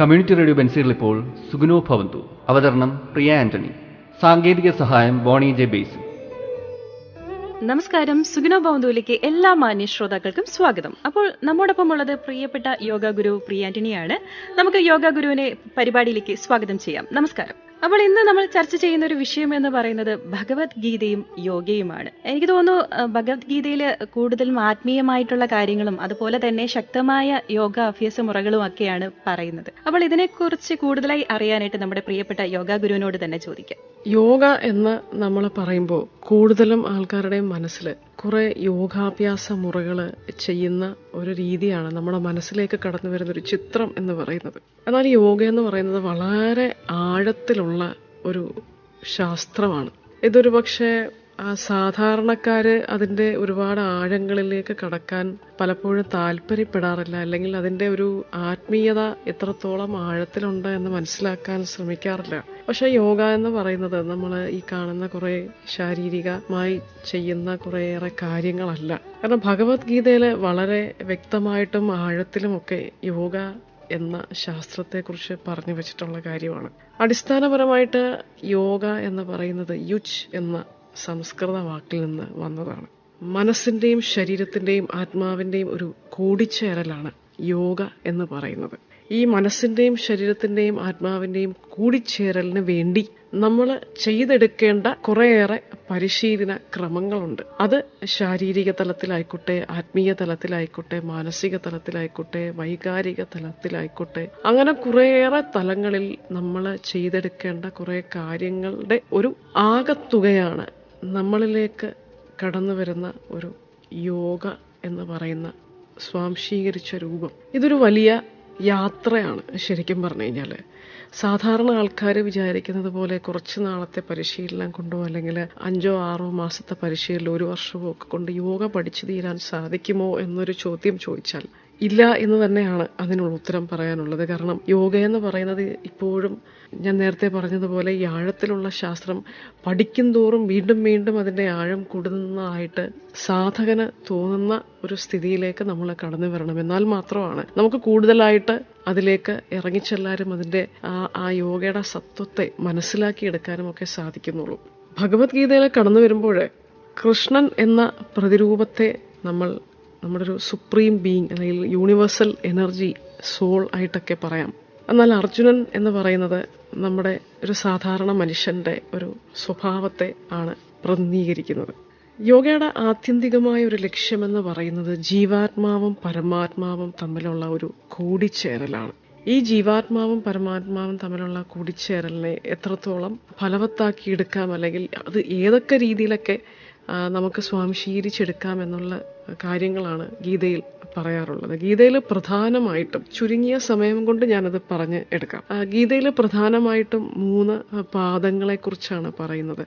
Community radio ബെൻസീറിൽ ഇപ്പോൾ സുഗുനോ ഭവന്തു. അവതരണം പ്രിയ ആന്റണി. സാങ്കേതിക സഹായം ബോണി ജെ ബേസ് നമസ്കാരം. സുഗുനോ ബൗന്തുവിലേക്ക് എല്ലാ മാന്യ ശ്രോതാക്കൾക്കും സ്വാഗതം. അപ്പോൾ നമ്മോടൊപ്പം ഉള്ളത് പ്രിയപ്പെട്ട യോഗ ഗുരു പ്രിയ ആന്റണിയാണ്. നമുക്ക് യോഗ ഗുരുവിനെ പരിപാടിയിലേക്ക് സ്വാഗതം ചെയ്യാം. നമസ്കാരം. അപ്പോൾ ഇന്ന് നമ്മൾ ചർച്ച ചെയ്യുന്ന ഒരു വിഷയം എന്ന് പറയുന്നത് ഭഗവത്ഗീതയും യോഗയുമാണ്. എനിക്ക് തോന്നുന്നു ഭഗവത്ഗീതയിൽ കൂടുതലും ആത്മീയമായിട്ടുള്ള കാര്യങ്ങളും അതുപോലെ തന്നെ ശക്തമായ യോഗ അഭ്യാസ മുറകളും ഒക്കെയാണ് പറയുന്നത്. അപ്പോൾ ഇതിനെക്കുറിച്ച് കൂടുതലായി അറിയാനായിട്ട് നമ്മുടെ പ്രിയപ്പെട്ട യോഗ ഗുരുവിനോട് തന്നെ ചോദിക്കാം. യോഗ എന്ന് നമ്മൾ പറയുമ്പോൾ കൂടുതലും ആൾക്കാരുടെ മനസ്സിൽ കുറെ യോഗാഭ്യാസ മുറകൾ ചെയ്യുന്ന ഒരു രീതിയാണ് നമ്മുടെ മനസ്സിലേക്ക് കടന്നു വരുന്ന ഒരു ചിത്രം എന്ന് പറയുന്നത്. എന്നാൽ യോഗ എന്ന് പറയുന്നത് വളരെ ആഴത്തിലുള്ള ഒരു ശാസ്ത്രമാണ്. ഇതൊരു പക്ഷേ ആ സാധാരണക്കാര് അതിന്റെ ഒരുപാട് ആഴങ്ങളിലേക്ക് കടക്കാൻ പലപ്പോഴും താല്പര്യപ്പെടാറില്ല. അല്ലെങ്കിൽ അതിന്റെ ഒരു ആത്മീയത എത്രത്തോളം ആഴത്തിലുണ്ട് എന്ന് മനസ്സിലാക്കാൻ ശ്രമിക്കാറില്ല. പക്ഷെ യോഗ എന്ന് പറയുന്നത് നമ്മൾ ഈ കാണുന്ന കുറെ ശാരീരികമായി ചെയ്യുന്ന കുറേയേറെ കാര്യങ്ങളല്ല. കാരണം ഭഗവത്ഗീതയിൽ വളരെ വ്യക്തമായിട്ടും ആഴത്തിലുമൊക്കെ യോഗ എന്ന ശാസ്ത്രത്തെക്കുറിച്ച് പറഞ്ഞു വെച്ചിട്ടുള്ള കാര്യമാണ്. അടിസ്ഥാനപരമായിട്ട് യോഗ എന്ന് പറയുന്നത് യുജ് എന്ന സംസ്കൃത വാക്കിൽ നിന്ന് വന്നതാണ്. മനസ്സിന്റെയും ശരീരത്തിന്റെയും ആത്മാവിന്റെയും ഒരു കൂടിച്ചേരലാണ് യോഗ എന്ന് പറയുന്നത്. ഈ മനസ്സിന്റെയും ശരീരത്തിന്റെയും ആത്മാവിന്റെയും കൂടിച്ചേരലിന് വേണ്ടി നമ്മൾ ചെയ്തെടുക്കേണ്ട കുറേയേറെ പരിശീലന ക്രമങ്ങളുണ്ട്. അത് ശാരീരിക തലത്തിലായിക്കോട്ടെ ആത്മീയ തലത്തിലായിക്കോട്ടെ മാനസിക തലത്തിലായിക്കോട്ടെ വൈകാരിക തലത്തിലായിക്കോട്ടെ അങ്ങനെ കുറേയേറെ തലങ്ങളിൽ നമ്മൾ ചെയ്തെടുക്കേണ്ട കുറേ കാര്യങ്ങളുടെ ഒരു ആകത്തുകയാണ് നമ്മളിലേക്ക് കടന്നു വരുന്ന ഒരു യോഗ എന്ന് പറയുന്ന സ്വാംശീകരിച്ച രൂപം. ഇതൊരു വലിയ യാത്രയാണ് ശരിക്കും പറഞ്ഞു കഴിഞ്ഞാൽ സാധാരണ ആൾക്കാർ വിചാരിക്കുന്നത് പോലെ കുറച്ച് നാളത്തെ പരിശീലനം കൊണ്ടോ അല്ലെങ്കിൽ അഞ്ചോ ആറോ മാസത്തെ പരിശീലനം ഒരു വർഷമോ ഒക്കെ കൊണ്ട് യോഗ പഠിച്ചു തീരാൻ സാധിക്കുമോ എന്നൊരു ചോദ്യം ചോദിച്ചാൽ ഇല്ല എന്ന് തന്നെയാണ് അതിനുള്ള ഉത്തരം പറയാനുള്ളത്. കാരണം യോഗ എന്ന് പറയുന്നത് ഇപ്പോഴും ഞാൻ നേരത്തെ പറഞ്ഞതുപോലെ ഈ ആഴത്തിലുള്ള ശാസ്ത്രം പഠിക്കും തോറും വീണ്ടും വീണ്ടും അതിന്റെ ആഴം കൂടുന്നതായിട്ട് സാധകന് തോന്നുന്ന ഒരു സ്ഥിതിയിലേക്ക് നമ്മൾ കടന്നു വരണം. എന്നാൽ മാത്രമാണ് നമുക്ക് കൂടുതലായിട്ട് അതിലേക്ക് ഇറങ്ങിച്ചെല്ലാരും അതിന്റെ ആ ആ യോഗയുടെ സത്വത്തെ മനസ്സിലാക്കിയെടുക്കാനും ഒക്കെ സാധിക്കുന്നുള്ളൂ. ഭഗവത്ഗീതയിൽ കടന്നു വരുമ്പോൾ കൃഷ്ണൻ എന്ന പ്രതിരൂപത്തെ നമ്മൾ നമ്മുടെ ഒരു സുപ്രീം ബീങ് അല്ലെങ്കിൽ യൂണിവേഴ്സൽ എനർജി സോൾ ആയിട്ടൊക്കെ പറയാം. എന്നാൽ അർജുനൻ എന്ന് പറയുന്നത് നമ്മുടെ ഒരു സാധാരണ മനുഷ്യന്റെ ഒരു സ്വഭാവത്തെ ആണ് പ്രതിനിധീകരിക്കുന്നത്. യോഗയുടെ ആത്യന്തികമായ ഒരു ലക്ഷ്യമെന്ന് പറയുന്നത് ജീവാത്മാവും പരമാത്മാവും തമ്മിലുള്ള ഒരു കൂടിച്ചേരലാണ്. ഈ ജീവാത്മാവും പരമാത്മാവും തമ്മിലുള്ള കൂടിച്ചേരലിനെ എത്രത്തോളം ഫലവത്താക്കി എടുക്കാം അല്ലെങ്കിൽ അത് ഏതൊക്കെ രീതിയിലൊക്കെ നമുക്ക് സ്വാംശീകരിച്ചെടുക്കാം എന്നുള്ള കാര്യങ്ങളാണ് ഗീതയിൽ പറയാറുള്ളത്. ഗീതയിൽ പ്രധാനമായിട്ടും ചുരുങ്ങിയ സമയം കൊണ്ട് ഞാനത് പറഞ്ഞ് എടുക്കാം. ഗീതയിൽ പ്രധാനമായിട്ടും മൂന്ന് പാദങ്ങളെക്കുറിച്ചാണ് പറയുന്നത്.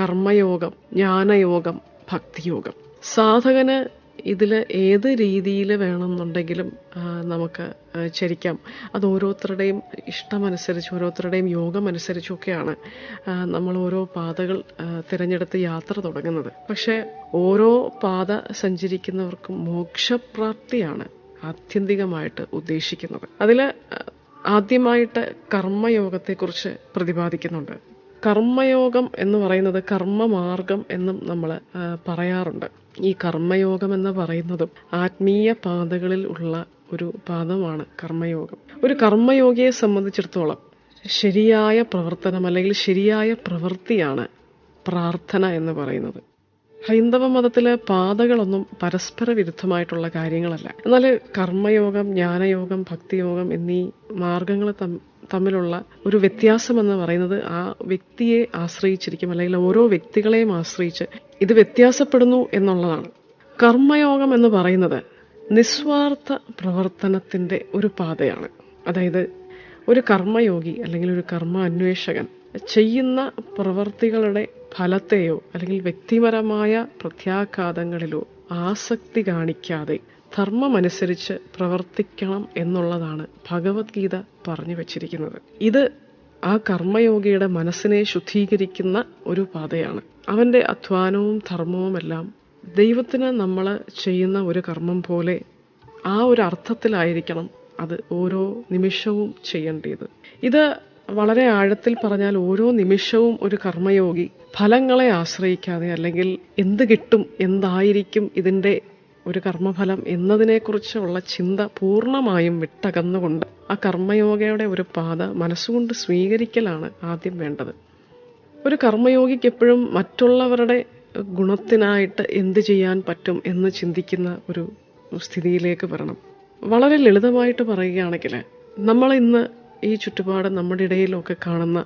കർമ്മയോഗം ജ്ഞാനയോഗം ഭക്തിയോഗം. സാധകന് ഇതിൽ ഏത് രീതിയിൽ വേണമെന്നുണ്ടെങ്കിലും നമുക്ക് ചരിക്കാം. അത് ഓരോരുത്തരുടെയും ഇഷ്ടമനുസരിച്ച് ഓരോരുത്തരുടെയും യോഗം അനുസരിച്ചൊക്കെയാണ് നമ്മൾ ഓരോ പാതകൾ തിരഞ്ഞെടുത്ത് യാത്ര തുടങ്ങുന്നത്. പക്ഷേ ഓരോ പാത സഞ്ചരിക്കുന്നവർക്കും മോക്ഷപ്രാപ്തിയാണ് ആത്യന്തികമായിട്ട് ഉദ്ദേശിക്കുന്നത്. അതിൽ ആദ്യമായിട്ട് കർമ്മയോഗത്തെക്കുറിച്ച് പ്രതിപാദിക്കുന്നുണ്ട്. കർമ്മയോഗം എന്ന് പറയുന്നത് കർമ്മമാർഗം എന്നും നമ്മൾ പറയാറുണ്ട്. ഈ കർമ്മയോഗം എന്ന് പറയുന്നതും ആത്മീയ പാതകളിൽ ഉള്ള ഒരു പാദമാണ് കർമ്മയോഗം. ഒരു കർമ്മയോഗിയെ സംബന്ധിച്ചിടത്തോളം ശരിയായ പ്രവർത്തനം അല്ലെങ്കിൽ ശരിയായ പ്രവൃത്തിയാണ് പ്രാർത്ഥന എന്ന് പറയുന്നത്. ഹൈന്ദവ മതത്തിലെ പാതകളൊന്നും പരസ്പര വിരുദ്ധമായിട്ടുള്ള കാര്യങ്ങളല്ല. എന്നാൽ കർമ്മയോഗം ജ്ഞാനയോഗം ഭക്തിയോഗം എന്നീ മാർഗങ്ങൾ തമ്മിലുള്ള ഒരു വ്യത്യാസം എന്ന് പറയുന്നത് ആ വ്യക്തിയെ ആശ്രയിച്ചിരിക്കും അല്ലെങ്കിൽ ഓരോ വ്യക്തികളെയും ആശ്രയിച്ച് ഇത് വ്യത്യാസപ്പെടുന്നു എന്നുള്ളതാണ്. കർമ്മയോഗം എന്ന് പറയുന്നത് നിസ്വാർത്ഥ പ്രവർത്തനത്തിന്റെ ഒരു പാതയാണ്. അതായത് ഒരു കർമ്മയോഗി അല്ലെങ്കിൽ ഒരു കർമ്മ അന്വേഷകൻ ചെയ്യുന്ന പ്രവർത്തികളുടെ ഫലത്തെയോ അല്ലെങ്കിൽ വ്യക്തിപരമായ പ്രത്യാഘാതങ്ങളിലോ ആസക്തി കാണിക്കാതെ ധർമ്മമനുസരിച്ച് പ്രവർത്തിക്കണം എന്നുള്ളതാണ് ഭഗവത്ഗീത പറഞ്ഞു വച്ചിരിക്കുന്നത്. ഇത് ആ കർമ്മയോഗിയുടെ മനസ്സിനെ ശുദ്ധീകരിക്കുന്ന ഒരു പാതയാണ്. അവന്റെ അധ്വാനവും ധർമ്മവും എല്ലാം ദൈവത്തിന് നമ്മൾ ചെയ്യുന്ന ഒരു കർമ്മം പോലെ ആ ഒരു അർത്ഥത്തിലായിരിക്കണം അത് ഓരോ നിമിഷവും ചെയ്യേണ്ടത്. ഇത് വളരെ ആഴത്തിൽ പറഞ്ഞാൽ ഓരോ നിമിഷവും ഒരു കർമ്മയോഗി ഫലങ്ങളെ ആശ്രയിക്കാതെ അല്ലെങ്കിൽ എന്ത് കിട്ടും എന്തായിരിക്കും ഇതിന്റെ ഒരു കർമ്മഫലം എന്നതിനെക്കുറിച്ചുള്ള ചിന്ത പൂർണമായും വിട്ടകന്നുകൊണ്ട് ആ കർമ്മയോഗയുടെ ഒരു പാത മനസ്സുകൊണ്ട് സ്വീകരിക്കലാണ് ആദ്യം വേണ്ടത്. ഒരു കർമ്മയോഗിക്ക് എപ്പോഴും മറ്റുള്ളവരുടെ ഗുണത്തിനായിട്ട് എന്ത് ചെയ്യാൻ പറ്റും എന്ന് ചിന്തിക്കുന്ന ഒരു സ്ഥിതിയിലേക്ക് വരണം. വളരെ ലളിതമായിട്ട് പറയുകയാണെങ്കിൽ നമ്മൾ ഇന്ന് ഈ ചുറ്റുപാട് നമ്മുടെ ഇടയിലൊക്കെ കാണുന്ന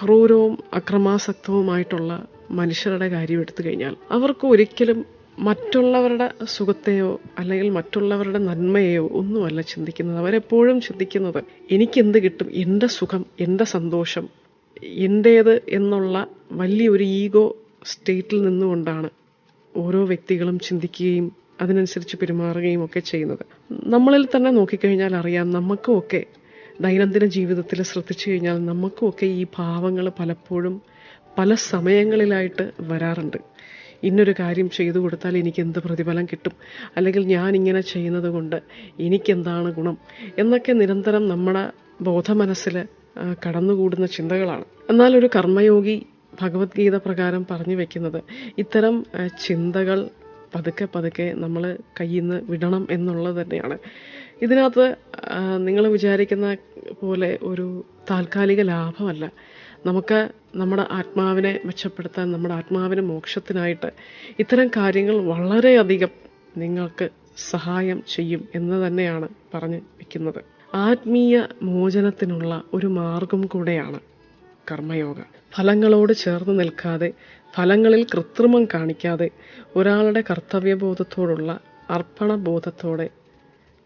ക്രൂരവും അക്രമാസക്തവുമായിട്ടുള്ള മനുഷ്യരുടെ കാര്യം എടുത്തു കഴിഞ്ഞാൽ അവർക്ക് ഒരിക്കലും മറ്റുള്ളവരുടെ സുഖത്തെയോ അല്ലെങ്കിൽ മറ്റുള്ളവരുടെ നന്മയെയോ ഒന്നുമല്ല ചിന്തിക്കുന്നത്. അവരെപ്പോഴും ചിന്തിക്കുന്നത് എനിക്കെന്ത് കിട്ടും? എന്റെ സുഖം എന്റെ സന്തോഷം എന്റേത് എന്നുള്ള വലിയൊരു ഈഗോ സ്റ്റേറ്റിൽ നിന്നുകൊണ്ടാണ് ഓരോ വ്യക്തികളും ചിന്തിക്കുകയും അതിനനുസരിച്ച് പെരുമാറുകയും ഒക്കെ ചെയ്യുന്നത്. നമ്മളിൽ തന്നെ നോക്കിക്കഴിഞ്ഞാൽ അറിയാം നമുക്കുമൊക്കെ ദൈനംദിന ജീവിതത്തിൽ ശ്രദ്ധിച്ചു കഴിഞ്ഞാൽ നമുക്കുമൊക്കെ ഈ ഭാവങ്ങൾ പലപ്പോഴും പല സമയങ്ങളിലായിട്ട് വരാറുണ്ട്. ഇന്നൊരു കാര്യം ചെയ്തു കൊടുത്താൽ എനിക്ക് എന്ത് പ്രതിഫലം കിട്ടും? അല്ലെങ്കിൽ ഞാൻ ഇങ്ങനെ ചെയ്യുന്നത് കൊണ്ട് എനിക്കെന്താണ് ഗുണം? എന്നൊക്കെ നിരന്തരം നമ്മുടെ ബോധമനസ്സിൽ കടന്നുകൂടുന്ന ചിന്തകളാണ്. എന്നാൽ ഒരു കർമ്മയോഗി ഭഗവത്ഗീത പ്രകാരം പറഞ്ഞു വെക്കുന്നത് ഇത്തരം ചിന്തകൾ പതുക്കെ പതുക്കെ നമ്മൾ കയ്യിൽ നിന്ന് വിടണം എന്നുള്ളത് തന്നെയാണ്. ഇതിനകത്ത് നിങ്ങൾ വിചാരിക്കുന്ന പോലെ ഒരു താൽക്കാലിക ലാഭമല്ല. നമുക്ക് നമ്മുടെ ആത്മാവിനെ മെച്ചപ്പെടുത്താൻ നമ്മുടെ ആത്മാവിന് മോക്ഷത്തിനായിട്ട് ഇത്തരം കാര്യങ്ങൾ വളരെയധികം നിങ്ങൾക്ക് സഹായം ചെയ്യും എന്ന് തന്നെയാണ് പറഞ്ഞു വെക്കുന്നത്. ആത്മീയ മോചനത്തിനുള്ള ഒരു മാർഗം കൂടെയാണ് കർമ്മയോഗ. ഫലങ്ങളോട് ചേർന്ന് നിൽക്കാതെ ഫലങ്ങളിൽ കൃത്രിമം കാണിക്കാതെ ഒരാളുടെ കർത്തവ്യബോധത്തോടുള്ള അർപ്പണബോധത്തോടെ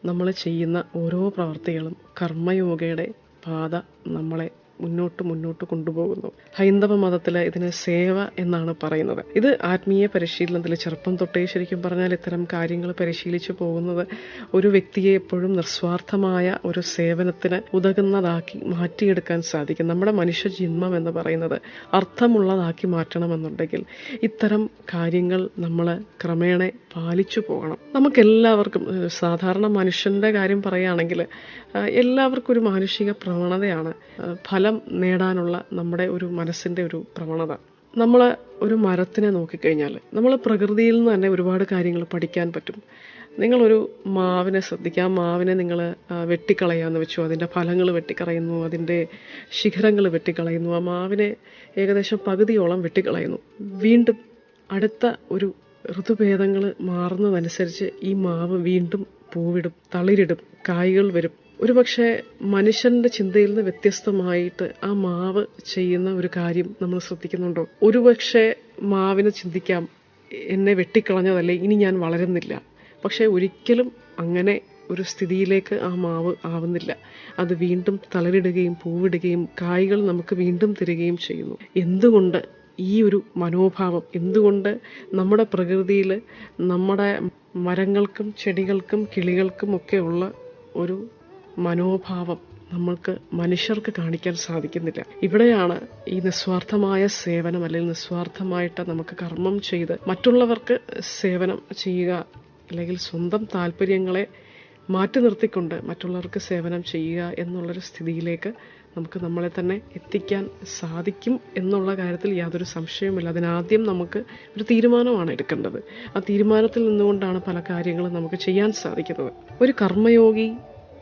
നമ്മൾ ചെയ്യുന്ന ഓരോ പ്രവർത്തികളും കർമ്മയോഗയുടെ പാത നമ്മളെ മുന്നോട്ട് മുന്നോട്ട് കൊണ്ടുപോകുന്നു. ഹൈന്ദവ മതത്തിൽ ഇതിന് സേവ എന്നാണ് പറയുന്നത്. ഇത് ആത്മീയ പരിശീലനത്തിൽ ചെറുപ്പം തൊട്ടേ ശരിക്കും പറഞ്ഞാൽ ഇത്തരം കാര്യങ്ങൾ പരിശീലിച്ചു പോകുന്നത് ഒരു വ്യക്തിയെ എപ്പോഴും നിസ്വാർത്ഥമായ ഒരു സേവനത്തിന് ഉതകുന്നതാക്കി മാറ്റിയെടുക്കാൻ സാധിക്കും. നമ്മുടെ മനുഷ്യ ജന്മം എന്ന് പറയുന്നത് അർത്ഥമുള്ളതാക്കി മാറ്റണമെന്നുണ്ടെങ്കിൽ ഇത്തരം കാര്യങ്ങൾ നമ്മൾ ക്രമേണ പാലിച്ചു പോകണം. നമുക്കെല്ലാവർക്കും സാധാരണ മനുഷ്യന്റെ കാര്യം പറയുകയാണെങ്കിൽ എല്ലാവർക്കും ഒരു മാനുഷിക പ്രവണതയാണ്. ഏഹ് ഫലം നേടാനുള്ള നമ്മുടെ ഒരു മനസ്സിന്റെ ഒരു പ്രവണത. നമ്മൾ ഒരു മരത്തിനെ നോക്കിക്കഴിഞ്ഞാൽ നമ്മൾ പ്രകൃതിയിൽ നിന്ന് തന്നെ ഒരുപാട് കാര്യങ്ങൾ പഠിക്കാൻ പറ്റും. നിങ്ങളൊരു മാവിനെ ശ്രദ്ധിക്കുക. ആ മാവിനെ നിങ്ങൾ വെട്ടിക്കളയാന്ന് വെച്ചു. അതിന്റെ ഫലങ്ങൾ വെട്ടിക്കളയുന്നു. അതിന്റെ ശിഖരങ്ങൾ വെട്ടിക്കളയുന്നു. ആ മാവിനെ ഏകദേശം പകുതിയോളം വെട്ടിക്കളയുന്നു. വീണ്ടും അടുത്ത ഒരു ഋതുഭേദങ്ങൾ മാറുന്നതനുസരിച്ച് ഈ മാവ് വീണ്ടും പൂവിടും തളിരിടും കായ്കൾ വരും. ഒരുപക്ഷെ മനുഷ്യന്റെ ചിന്തയിൽ നിന്ന് വ്യത്യസ്തമായിട്ട് ആ മാവ് ചെയ്യുന്ന ഒരു കാര്യം നമ്മൾ ശ്രദ്ധിക്കുന്നുണ്ടോ? ഒരുപക്ഷെ മാവിനെ ചിന്തിക്കാം എന്നെ വെട്ടിക്കളഞ്ഞതല്ലേ ഇനി ഞാൻ വളരുന്നില്ല. പക്ഷേ ഒരിക്കലും അങ്ങനെ ഒരു സ്ഥിതിയിലേക്ക് ആ മാവ് ആവുന്നില്ല. അത് വീണ്ടും തളരിടുകയും പൂവിടുകയും കായ്കൾ നമുക്ക് വീണ്ടും തരികയും ചെയ്യുന്നു. എന്തുകൊണ്ട് ഈ ഒരു മനോഭാവം എന്തുകൊണ്ട് നമ്മുടെ പ്രകൃതിയിൽ നമ്മുടെ മരങ്ങൾക്കും ചെടികൾക്കും കിളികൾക്കും ഒക്കെ ഉള്ള ഒരു മനോഭാവം നമ്മൾക്ക് മനുഷ്യർക്ക് കാണിക്കാൻ സാധിക്കുന്നില്ല. ഇവിടെയാണ് ഈ നിസ്വാർത്ഥമായ സേവനം അല്ലെങ്കിൽ നിസ്വാർത്ഥമായിട്ട് നമുക്ക് കർമ്മം ചെയ്ത് മറ്റുള്ളവർക്ക് സേവനം ചെയ്യുക അല്ലെങ്കിൽ സ്വന്തം താല്പര്യങ്ങളെ മാറ്റി നിർത്തിക്കൊണ്ട് മറ്റുള്ളവർക്ക് സേവനം ചെയ്യുക എന്നുള്ളൊരു സ്ഥിതിയിലേക്ക് നമുക്ക് നമ്മളെ തന്നെ എത്തിക്കാൻ സാധിക്കും എന്നുള്ള കാര്യത്തിൽ യാതൊരു സംശയവുമില്ല. അതിനാദ്യം നമുക്ക് ഒരു തീരുമാനമാണ് എടുക്കേണ്ടത്. ആ തീരുമാനത്തിൽ നിന്നുകൊണ്ടാണ് പല കാര്യങ്ങളും നമുക്ക് ചെയ്യാൻ സാധിക്കുന്നത്. ഒരു കർമ്മയോഗി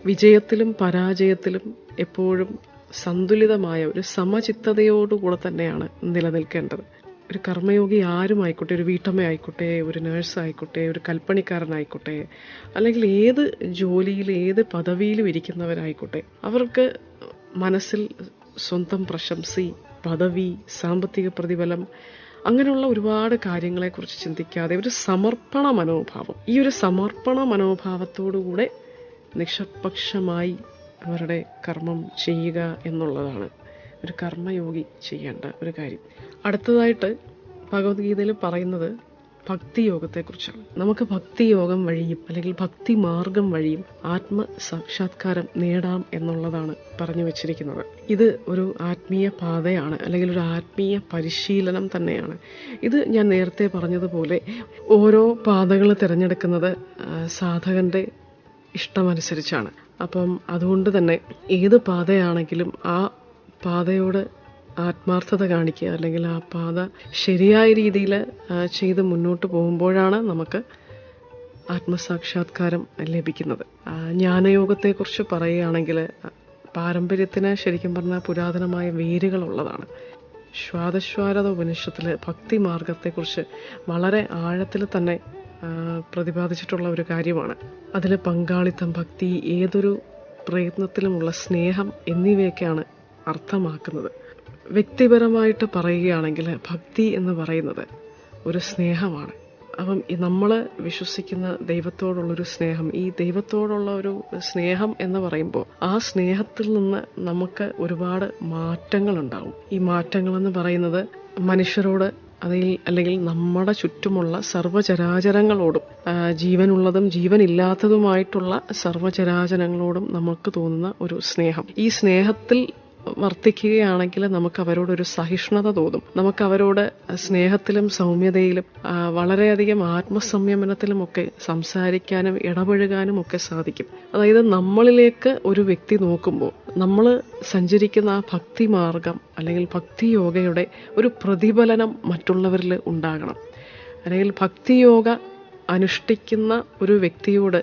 വിജയത്തിലും പരാജയത്തിലും എപ്പോഴും സന്തുലിതമായ ഒരു സമചിത്തതയോടുകൂടെ തന്നെയാണ് നിലനിൽക്കേണ്ടത്. ഒരു കർമ്മയോഗി ആരും ആയിക്കോട്ടെ ഒരു വീട്ടമ്മ ആയിക്കോട്ടെ ഒരു നേഴ്സ് ആയിക്കോട്ടെ ഒരു കൽപ്പണിക്കാരനായിക്കോട്ടെ അല്ലെങ്കിൽ ഏത് ജോലിയിൽ ഏത് പദവിയിലും ഇരിക്കുന്നവരായിക്കോട്ടെ അവർക്ക് മനസ്സിൽ സ്വന്തം പ്രശംസി പദവി സാമ്പത്തിക പ്രതിഫലം അങ്ങനെയുള്ള ഒരുപാട് കാര്യങ്ങളെക്കുറിച്ച് ചിന്തിക്കാതെ ഒരു സമർപ്പണ മനോഭാവം. ഈ ഒരു സമർപ്പണ മനോഭാവത്തോടുകൂടെ നിഷ്പക്ഷമായി അവരുടെ കർമ്മം ചെയ്യുക എന്നുള്ളതാണ്. ഒരു കർമ്മയോഗി ചെയ്യേണ്ട ഒരു കാര്യം. അടുത്തതായിട്ട് ഭഗവത്ഗീതയിൽ പറയുന്നത് ഭക്തിയോഗത്തെക്കുറിച്ചാണ്. നമുക്ക് ഭക്തിയോഗം വഴിയും അല്ലെങ്കിൽ ഭക്തി മാർഗം വഴിയും ആത്മ സാക്ഷാത്കാരം നേടാം എന്നുള്ളതാണ് പറഞ്ഞു വച്ചിരിക്കുന്നത്. ഇത് ഒരു ആത്മീയ പാതയാണ് അല്ലെങ്കിൽ ഒരു ആത്മീയ പരിശീലനം തന്നെയാണ്. ഇത് ഞാൻ നേരത്തെ പറഞ്ഞതുപോലെ ഓരോ പാതകൾ തിരഞ്ഞെടുക്കുന്നത് സാധകന്റെ ഇഷ്ടമനുസരിച്ചാണ്. അപ്പം അതുകൊണ്ട് തന്നെ ഏത് പാതയാണെങ്കിലും ആ പാതയോട് ആത്മാർത്ഥത കാണിക്കുക അല്ലെങ്കിൽ ആ പാത ശരിയായ രീതിയിൽ ചെയ്ത് മുന്നോട്ട് പോകുമ്പോഴാണ് നമുക്ക് ആത്മസാക്ഷാത്കാരം ലഭിക്കുന്നത്. ജ്ഞാനയോഗത്തെക്കുറിച്ച് പറയുകയാണെങ്കിൽ പാരമ്പര്യത്തിന് ശരിക്കും പറഞ്ഞാൽ പുരാതനമായ വേരുകളുള്ളതാണ്. ശ്വാദശ്വാരത ഉപനിഷത്തിൽ ഭക്തി മാർഗത്തെക്കുറിച്ച് വളരെ ആഴത്തിൽ തന്നെ പ്രതിപാദിച്ചിട്ടുള്ള ഒരു കാര്യമാണ്. അതിൽ പങ്കാളിത്തം ഭക്തി ഏതൊരു പ്രയത്നത്തിലുമുള്ള സ്നേഹം എന്നിവയൊക്കെയാണ് അർത്ഥമാക്കുന്നത്. വ്യക്തിപരമായിട്ട് പറയുകയാണെങ്കിൽ ഭക്തി എന്ന് പറയുന്നത് ഒരു സ്നേഹമാണ്. അപ്പം നമ്മൾ വിശ്വസിക്കുന്ന ദൈവത്തോടുള്ളൊരു സ്നേഹം ഈ ദൈവത്തോടുള്ള ഒരു സ്നേഹം എന്ന് പറയുമ്പോൾ ആ സ്നേഹത്തിൽ നിന്ന് നമുക്ക് ഒരുപാട് മാറ്റങ്ങൾ ഉണ്ടാവും ഈ മാറ്റങ്ങൾ എന്ന് പറയുന്നത് മനുഷ്യരോട് അതിൽ അല്ലെങ്കിൽ നമ്മുടെ ചുറ്റുമുള്ള സർവചരാചരങ്ങളോടും ജീവനുള്ളതും ജീവനില്ലാത്തതുമായിട്ടുള്ള സർവചരാചരങ്ങളോടും നമുക്ക് തോന്നുന്ന ഒരു സ്നേഹം. ഈ സ്നേഹത്തിൽ വർത്തിക്കുകയാണെങ്കിൽ നമുക്ക് അവരോടൊരു സഹിഷ്ണുത തോന്നും. നമുക്ക് അവരോട് സ്നേഹത്തിലും സൗമ്യതയിലും വളരെയധികം ആത്മസംയമനത്തിലും ഒക്കെ സംസാരിക്കാനും ഇടപഴകാനും ഒക്കെ സാധിക്കും. അതായത് നമ്മളിലേക്ക് ഒരു വ്യക്തി നോക്കുമ്പോൾ നമ്മൾ സഞ്ചരിക്കുന്ന ആ ഭക്തി മാർഗം അല്ലെങ്കിൽ ഭക്തി യോഗയുടെ ഒരു പ്രതിഫലനം മറ്റുള്ളവരിൽ ഉണ്ടാകണം. അല്ലെങ്കിൽ ഭക്തിയോഗ അനുഷ്ഠിക്കുന്ന ഒരു വ്യക്തിയോട്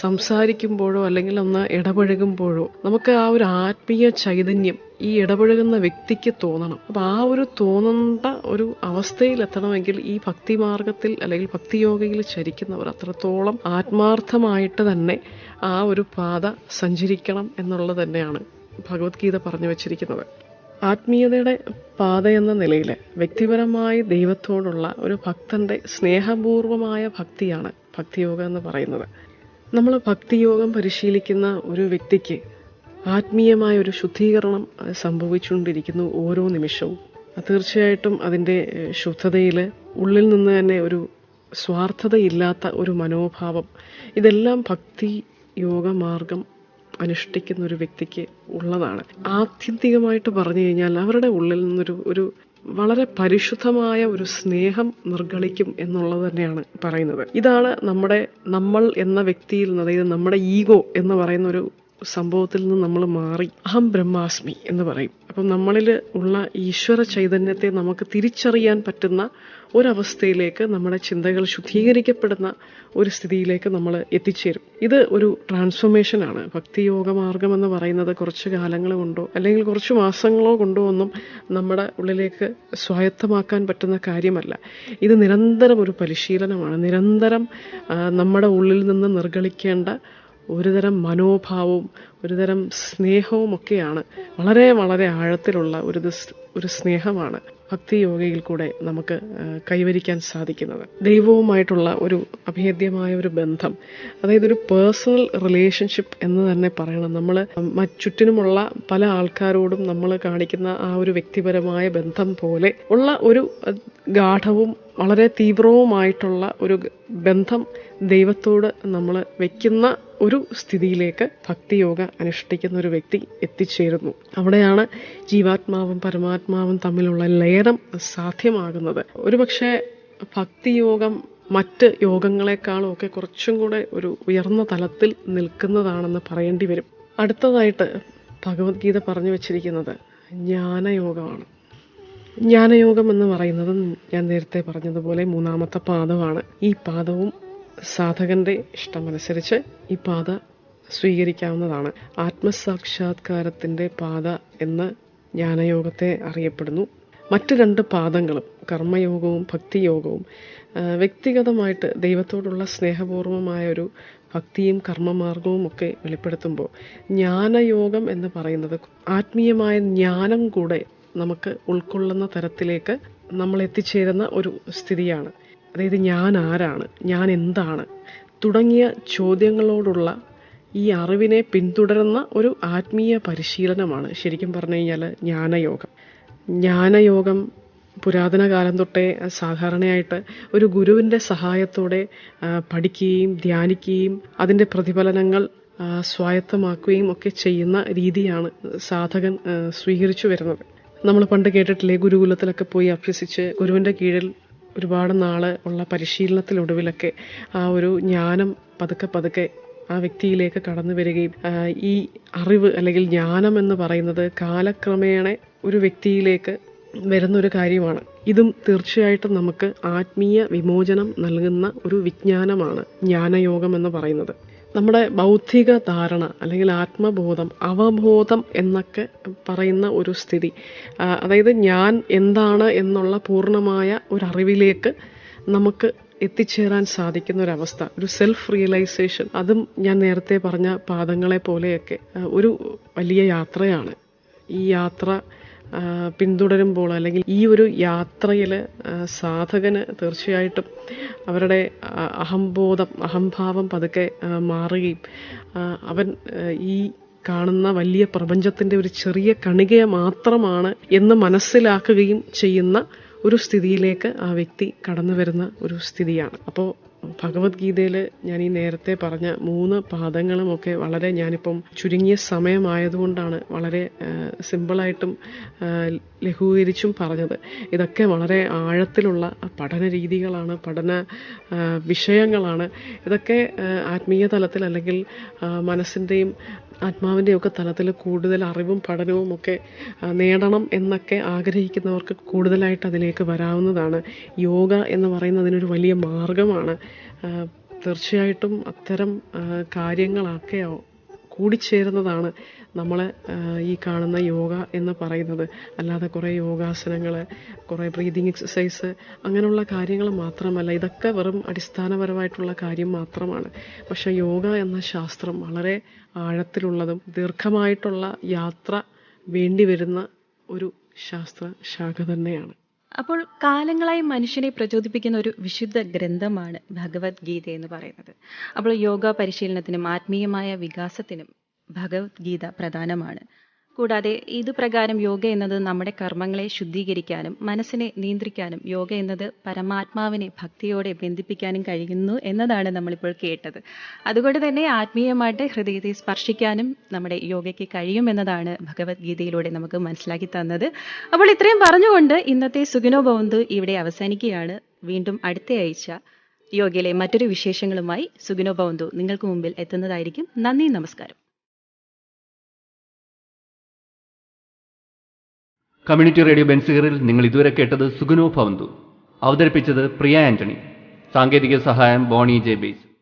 സംസാരിക്കുമ്പോഴോ അല്ലെങ്കിൽ ഒന്ന് ഇടപഴകുമ്പോഴോ നമുക്ക് ആ ഒരു ആത്മീയ ചൈതന്യം ഈ ഇടപഴകുന്ന വ്യക്തിക്ക് തോന്നണം. അപ്പൊ ആ ഒരു തോന്നേണ്ട ഒരു അവസ്ഥയിൽ എത്തണമെങ്കിൽ ഈ ഭക്തി മാർഗത്തിൽ അല്ലെങ്കിൽ ഭക്തിയോഗയിൽ ചരിക്കുന്നവർ അത്രത്തോളം ആത്മാർത്ഥമായിട്ട് തന്നെ ആ ഒരു പാത സഞ്ചരിക്കണം എന്നുള്ളത് തന്നെയാണ് ഭഗവത്ഗീത പറഞ്ഞു വച്ചിരിക്കുന്നത്. ആത്മീയതയുടെ പാത എന്ന നിലയിൽ വ്യക്തിപരമായി ദൈവത്തോടുള്ള ഒരു ഭക്തന്റെ സ്നേഹപൂർവമായ ഭക്തിയാണ് ഭക്തിയോഗം എന്ന് പറയുന്നത്. നമ്മൾ ഭക്തിയോഗം പരിശീലിക്കുന്ന ഒരു വ്യക്തിക്ക് ആത്മീയമായ ഒരു ശുദ്ധീകരണം സംഭവിച്ചുകൊണ്ടിരിക്കുന്നു ഓരോ നിമിഷവും. തീർച്ചയായിട്ടും അതിന്റെ ശുദ്ധതയിൽ ഉള്ളിൽ നിന്ന് തന്നെ ഒരു സ്വാർത്ഥതയില്ലാത്ത ഒരു മനോഭാവം ഇതെല്ലാം ഭക്തി യോഗ മാർഗം അനുഷ്ഠിക്കുന്ന ഒരു വ്യക്തിക്ക് ഉള്ളതാണ്. ആത്യന്തികമായിട്ട് പറഞ്ഞു കഴിഞ്ഞാൽ അവരുടെ ഉള്ളിൽ നിന്നൊരു ഒരു വളരെ പരിശുദ്ധമായ ഒരു സ്നേഹം നിർഗളിക്കും എന്നുള്ളത് തന്നെയാണ് പറയുന്നത്. ഇതാണ് നമ്മുടെ നമ്മൾ എന്ന വ്യക്തിയിൽ നിന്ന് അതായത് നമ്മുടെ ഈഗോ എന്ന് പറയുന്ന ഒരു സംഭവത്തിൽ നിന്ന് നമ്മൾ മാറി. അഹം ബ്രഹ്മാസ്മി എന്ന് പറയും. അപ്പം നമ്മളിൽ ഉള്ള ഈശ്വര ചൈതന്യത്തെ നമുക്ക് തിരിച്ചറിയാൻ പറ്റുന്ന ഒരവസ്ഥയിലേക്ക് നമ്മുടെ ചിന്തകൾ ശുദ്ധീകരിക്കപ്പെടുന്ന ഒരു സ്ഥിതിയിലേക്ക് നമ്മൾ എത്തിച്ചേരും. ഇത് ഒരു ട്രാൻസ്ഫോർമേഷനാണ് ഭക്തിയോഗ മാർഗം എന്ന് പറയുന്നത് കുറച്ച് കാലങ്ങൾ കൊണ്ടോ അല്ലെങ്കിൽ കുറച്ച് മാസങ്ങളോ കൊണ്ടോ ഒന്നും നമ്മുടെ ഉള്ളിലേക്ക് സ്വായത്തമാക്കാൻ പറ്റുന്ന കാര്യമല്ല. ഇത് നിരന്തരം ഒരു പരിശീലനമാണ്. നിരന്തരം നമ്മുടെ ഉള്ളിൽ നിന്ന് നിർഗളിക്കേണ്ട ഒരുതരം മനോഭാവവും ഒരുതരം സ്നേഹവും ഒക്കെയാണ് വളരെ വളരെ ആഴത്തിലുള്ള ഒരു ഒരു സ്നേഹമാണ് ഭക്തി യോഗയിൽ കൂടെ നമുക്ക് കൈവരിക്കാൻ സാധിക്കുന്നത്. ദൈവവുമായിട്ടുള്ള ഒരു അഭേദ്യമായ ഒരു ബന്ധം അതായത് ഒരു പേഴ്സണൽ റിലേഷൻഷിപ്പ് എന്ന് തന്നെ പറയണം. നമ്മൾ ചുറ്റിനുമുള്ള പല ആൾക്കാരോടും നമ്മൾ കാണിക്കുന്ന ആ ഒരു വ്യക്തിപരമായ ബന്ധം പോലെ ഉള്ള ഒരു ഗാഠവും വളരെ തീവ്രവുമായിട്ടുള്ള ഒരു ബന്ധം ദൈവത്തോട് നമ്മൾ വയ്ക്കുന്ന ഒരു സ്ഥിതിയിലേക്ക് ഭക്തിയോഗ അനുഷ്ഠിക്കുന്ന ഒരു വ്യക്തി എത്തിച്ചേരുന്നു. അവിടെയാണ് ജീവാത്മാവും പരമാത്മാവും തമ്മിലുള്ള ലയനം സാധ്യമാകുന്നത്. ഒരുപക്ഷെ ഭക്തിയോഗം മറ്റ് യോഗങ്ങളെക്കാളും ഒക്കെ കുറച്ചും കൂടെ ഒരു ഉയർന്ന തലത്തിൽ നിൽക്കുന്നതാണെന്ന് പറയേണ്ടി വരും. അടുത്തതായിട്ട് ഭഗവത്ഗീത പറഞ്ഞു വച്ചിരിക്കുന്നത് ജ്ഞാനയോഗമാണ്. ജ്ഞാനയോഗം എന്ന് പറയുന്നത് ഞാൻ നേരത്തെ പറഞ്ഞതുപോലെ മൂന്നാമത്തെ പാദമാണ്. ഈ പാദവും സാധകന്റെ ഇഷ്ടമനുസരിച്ച് ഈ പാത സ്വീകരിക്കാവുന്നതാണ്. ആത്മസാക്ഷാത്കാരത്തിന്റെ പാത എന്ന് ജ്ഞാനയോഗത്തെ അറിയപ്പെടുന്നു. മറ്റ് രണ്ട് പാദങ്ങളും കർമ്മയോഗവും ഭക്തിയോഗവും വ്യക്തിഗതമായിട്ട് ദൈവത്തോടുള്ള സ്നേഹപൂർവമായ ഒരു ഭക്തിയും കർമ്മമാർഗവും ഒക്കെ വെളിപ്പെടുത്തുമ്പോൾ ജ്ഞാനയോഗം എന്ന് പറയുന്നത് ആത്മീയമായ ജ്ഞാനം കൂടെ നമുക്ക് ഉൾക്കൊള്ളുന്ന തരത്തിലേക്ക് നമ്മൾ എത്തിച്ചേരുന്ന ഒരു സ്ഥിതിയാണ്. അതായത് ഞാൻ ആരാണ്? ഞാൻ എന്താണ്? തുടങ്ങിയ ചോദ്യങ്ങളോടുള്ള ഈ അറിവിനെ പിന്തുടരുന്ന ഒരു ആത്മീയ പരിശീലനമാണ് ശരിക്കും പറഞ്ഞു കഴിഞ്ഞാൽ ജ്ഞാനയോഗം. ജ്ഞാനയോഗം പുരാതന കാലം തൊട്ടേ സാധാരണയായിട്ട് ഒരു ഗുരുവിന്റെ സഹായത്തോടെ പഠിക്കുകയും ധ്യാനിക്കുകയും അതിന്റെ പ്രതിഫലനങ്ങൾ സ്വായത്തമാക്കുകയും ഒക്കെ ചെയ്യുന്ന രീതിയാണ് സാധകൻ സ്വീകരിച്ചു വരുന്നത്. നമ്മൾ പണ്ട് കേട്ടിട്ടില്ലേ ഗുരുകുലത്തിലൊക്കെ പോയി അഭ്യസിച്ച് ഗുരുവിന്റെ കീഴിൽ ഒരുപാട് നാൾ ഉള്ള പരിശീലനത്തിലൊടുവിലൊക്കെ ആ ഒരു ജ്ഞാനം പതുക്കെ പതുക്കെ ആ വ്യക്തിയിലേക്ക് കടന്നു വരികയും ഈ അറിവ് അല്ലെങ്കിൽ ജ്ഞാനം എന്ന് പറയുന്നത് കാലക്രമേണ ഒരു വ്യക്തിയിലേക്ക് വരുന്നൊരു കാര്യമാണ്. ഇതും തീർച്ചയായിട്ടും നമുക്ക് ആത്മീയ വിമോചനം നൽകുന്ന ഒരു വിജ്ഞാനമാണ് ജ്ഞാനയോഗം എന്ന് പറയുന്നത്. നമ്മുടെ ബൗദ്ധിക ധാരണ അല്ലെങ്കിൽ ആത്മബോധം അവബോധം എന്നൊക്കെ പറയുന്ന ഒരു സ്ഥിതി അതായത് ഞാൻ എന്താണ് എന്നുള്ള പൂർണമായ ഒരു അറിവിലേക്ക് നമുക്ക് എത്തിച്ചേരാൻ സാധിക്കുന്ന ഒരവസ്ഥ ഒരു സെൽഫ് റിയലൈസേഷൻ അതും ഞാൻ നേരത്തെ പറഞ്ഞ പാദങ്ങളെ പോലെയൊക്കെ. ഒരു വലിയ യാത്രയാണ്. ഈ യാത്ര പിന്തുടരുമ്പോൾ അല്ലെങ്കിൽ ഈ ഒരു യാത്രയിൽ സാധകന് തീർച്ചയായിട്ടും അവരുടെ അഹംബോധം അഹംഭാവം പതുക്കെ മാറുകയും അവൻ ഈ കാണുന്ന വലിയ പ്രപഞ്ചത്തിന്റെ ഒരു ചെറിയ കണികയെ മാത്രമാണ് എന്ന് മനസ്സിലാക്കുകയും ചെയ്യുന്ന ഒരു സ്ഥിതിയിലേക്ക് ആ വ്യക്തി കടന്നു വരുന്ന ഒരു സ്ഥിതിയാണ്. അപ്പോൾ ഭഗവത്ഗീതയിൽ ഞാൻ ഈ നേരത്തെ പറഞ്ഞ മൂന്ന് പാദങ്ങളുമൊക്കെ വളരെ ഞാനിപ്പം ചുരുങ്ങിയ സമയമായതുകൊണ്ടാണ് വളരെ സിമ്പിളായിട്ടും ലഘൂകരിച്ചും പറഞ്ഞത്. ഇതൊക്കെ വളരെ ആഴത്തിലുള്ള പഠന രീതികളാണ് പഠന വിഷയങ്ങളാണ്. ഇതൊക്കെ ആത്മീയ തലത്തിൽ അല്ലെങ്കിൽ മനസ്സിന്റെയും ആത്മാവിന്റെയും ഒക്കെ തലത്തിൽ കൂടുതൽ അറിവും പഠനവും ഒക്കെ നേടണം എന്നൊക്കെ ആഗ്രഹിക്കുന്നവർക്ക് കൂടുതലായിട്ട് അതിലേക്ക് വരാവുന്നതാണ്. യോഗ എന്ന് പറയുന്നതിനൊരു വലിയ മാർഗമാണ്. തീർച്ചയായിട്ടും അത്തരം കാര്യങ്ങളൊക്കെ കൂടിച്ചേരുന്നതാണ്. നമ്മൾ ഈ കാണുന്ന യോഗ എന്ന് പറയുന്നത്. അല്ലാതെ കുറേ യോഗാസനങ്ങൾ കുറേ ബ്രീതിങ് എക്സസൈസ് അങ്ങനെയുള്ള കാര്യങ്ങൾ മാത്രമല്ല ഇതൊക്കെ വെറും അടിസ്ഥാനപരമായിട്ടുള്ള കാര്യം മാത്രമാണ്. പക്ഷേ യോഗ എന്ന ശാസ്ത്രം വളരെ ആഴത്തിലുള്ളതും ദീർഘമായിട്ടുള്ള യാത്ര വേണ്ടി വരുന്ന ഒരു ശാസ്ത്ര ശാഖ തന്നെയാണ്. അപ്പോൾ കാലങ്ങളായി മനുഷ്യനെ പ്രചോദിപ്പിക്കുന്ന ഒരു വിശുദ്ധ ഗ്രന്ഥമാണ് ഭഗവത്ഗീത എന്ന് പറയുന്നത്. അപ്പോൾ യോഗ പരിശീലനത്തിനും ആത്മീയമായ വികാസത്തിനും ഭഗവത്ഗീത പ്രധാനമാണ്. കൂടാതെ ഇത് പ്രകാരം യോഗ എന്നത് നമ്മുടെ കർമ്മങ്ങളെ ശുദ്ധീകരിക്കാനും മനസ്സിനെ നിയന്ത്രിക്കാനും യോഗ എന്നത് പരമാത്മാവിനെ ഭക്തിയോടെ ബന്ധിപ്പിക്കാനും കഴിയുന്നു എന്നതാണ് നമ്മളിപ്പോൾ കേട്ടത്. അതുകൊണ്ട് തന്നെ ആത്മീയമായിട്ട് ഹൃദയത്തെ സ്പർശിക്കാനും നമ്മുടെ യോഗയ്ക്ക് കഴിയുമെന്നതാണ് ഭഗവത്ഗീതയിലൂടെ നമുക്ക് മനസ്സിലാക്കി തന്നത്. അപ്പോൾ ഇത്രയും പറഞ്ഞുകൊണ്ട് ഇന്നത്തെ സുഗിനോ ഭവന്തു ഇവിടെ അവസാനിക്കുകയാണ്. വീണ്ടും അടുത്ത ആഴ്ച യോഗയിലെ മറ്റൊരു വിശേഷങ്ങളുമായി സുഗിനോ ഭവന്തു നിങ്ങൾക്ക് മുമ്പിൽ എത്തുന്നതായിരിക്കും. നന്ദി നമസ്കാരം. കമ്മ്യൂണിറ്റി റേഡിയോ ബെൻസിഗറിൽ നിങ്ങൾ ഇതുവരെ കേട്ടത് സുഗുനോ ഭവന്തു. അവതരിപ്പിച്ചത് പ്രിയ ആന്റണി. സാങ്കേതിക സഹായം ബോണി ജെ ബേസ്.